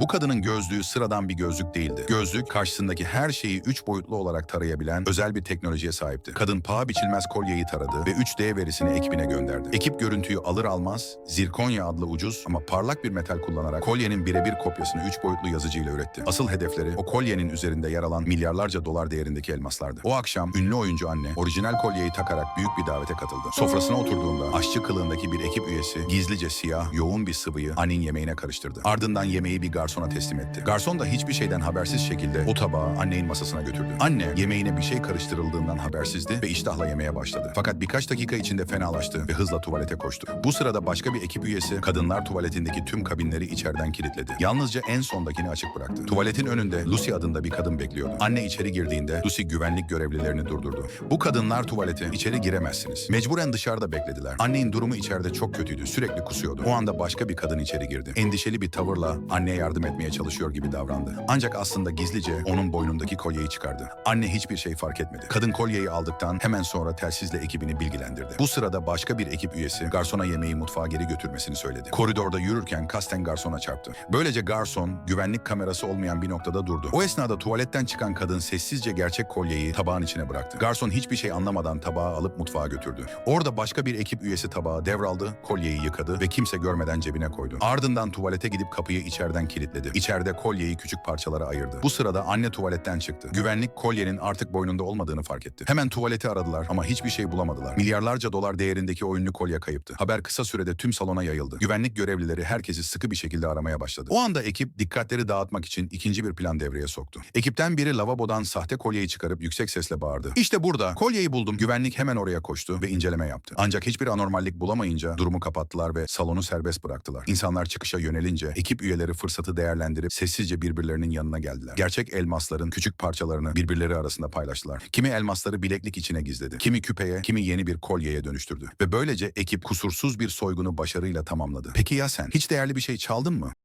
Bu kadının gözlüğü sıradan bir gözlük değildi. Gözlük karşısındaki her şeyi üç boyutlu olarak tarayabilen özel bir teknolojiye sahipti. Kadın paha biçilmez kolyeyi taradı ve 3D verisini ekibine gönderdi. Ekip görüntüyü alır almaz zirkonya adlı ucuz ama parlak bir metal kullanarak kolyenin birebir kopyasını üç boyutlu yazıcıyla üretti. Asıl hedefleri o kolyenin üzerinde yer alan milyarlarca dolar değerindeki elmaslardı. O akşam ünlü oyuncu anne orijinal kolyeyi takarak büyük bir davete katıldı. Sofrasına oturduğunda aşçı kılığındaki bir ekip üyesi gizlice siyah, yoğun bir sıvıyı Anne'nin yemeğine karıştırdı. Ardından yemeği bir garsona teslim etti. Garson da hiçbir şeyden habersiz şekilde o tabağı annenin masasına götürdü. Anne yemeğine bir şey karıştırıldığından habersizdi ve iştahla yemeye başladı. Fakat birkaç dakika içinde fenalaştı ve hızla tuvalete koştu. Bu sırada başka bir ekip üyesi kadınlar tuvaletindeki tüm kabinleri içeriden kilitledi. Yalnızca en sondakini açık bıraktı. Tuvaletin önünde Lucy adında bir kadın bekliyordu. Anne içeri girdiğinde Lucy güvenlik görevlilerini durdurdu. Bu kadınlar tuvalete içeri giremezsiniz. Mecburen dışarıda beklediler. Annenin durumu içeride çok kötüydü. Sürekli kusuyordu. O anda başka bir kadın içeri girdi. Endişeli bir tavırla anneye yardım etmeye çalışıyor gibi davrandı. Ancak aslında gizlice onun boynundaki kolyeyi çıkardı. Anne hiçbir şey fark etmedi. Kadın kolyeyi aldıktan hemen sonra telsizle ekibini bilgilendirdi. Bu sırada başka bir ekip üyesi garsona yemeği mutfağa geri götürmesini söyledi. Koridorda yürürken kasten garsona çarptı. Böylece garson güvenlik kamerası olmayan bir noktada durdu. O esnada tuvaletten çıkan kadın sessizce gerçek kolyeyi tabağın içine bıraktı. Garson hiçbir şey anlamadan tabağı alıp mutfağa götürdü. Orada başka bir ekip üyesi tabağı devraldı, kolyeyi yıkadı ve kimse görmeden cebine koydu. Ardından tuvalete gidip kapıyı içeriden kilitledi. İçeride kolyeyi küçük parçalara ayırdı. Bu sırada anne tuvaletten çıktı. Güvenlik kolyenin artık boynunda olmadığını fark etti. Hemen tuvaleti aradılar ama hiçbir şey bulamadılar. Milyarlarca dolar değerindeki o ünlü kolye kayıptı. Haber kısa sürede tüm salona yayıldı. Güvenlik görevlileri herkesi sıkı bir şekilde aramaya başladı. O anda ekip dikkatleri dağıtmak için ikinci bir plan devreye soktu. Ekipten biri lavabodan sahte kolyeyi çıkarıp yüksek sesle bağırdı. İşte burada kolyeyi buldum. Güvenlik hemen oraya koştu ve inceleme yaptı. Ancak hiçbir anormallik bulamayınca durumu kapattılar ve salonu serbest bıraktılar. İnsanlar çıkışa yönelince ekip üyeleri fırsatı değerlendirip sessizce birbirlerinin yanına geldiler. Gerçek elmasların küçük parçalarını birbirleri arasında paylaştılar. Kimi elmasları bileklik içine gizledi. Kimi küpeye, kimi yeni bir kolyeye dönüştürdü. Ve böylece ekip kusursuz bir soygunu başarıyla tamamladı. Peki ya sen? Hiç değerli bir şey çaldın mı?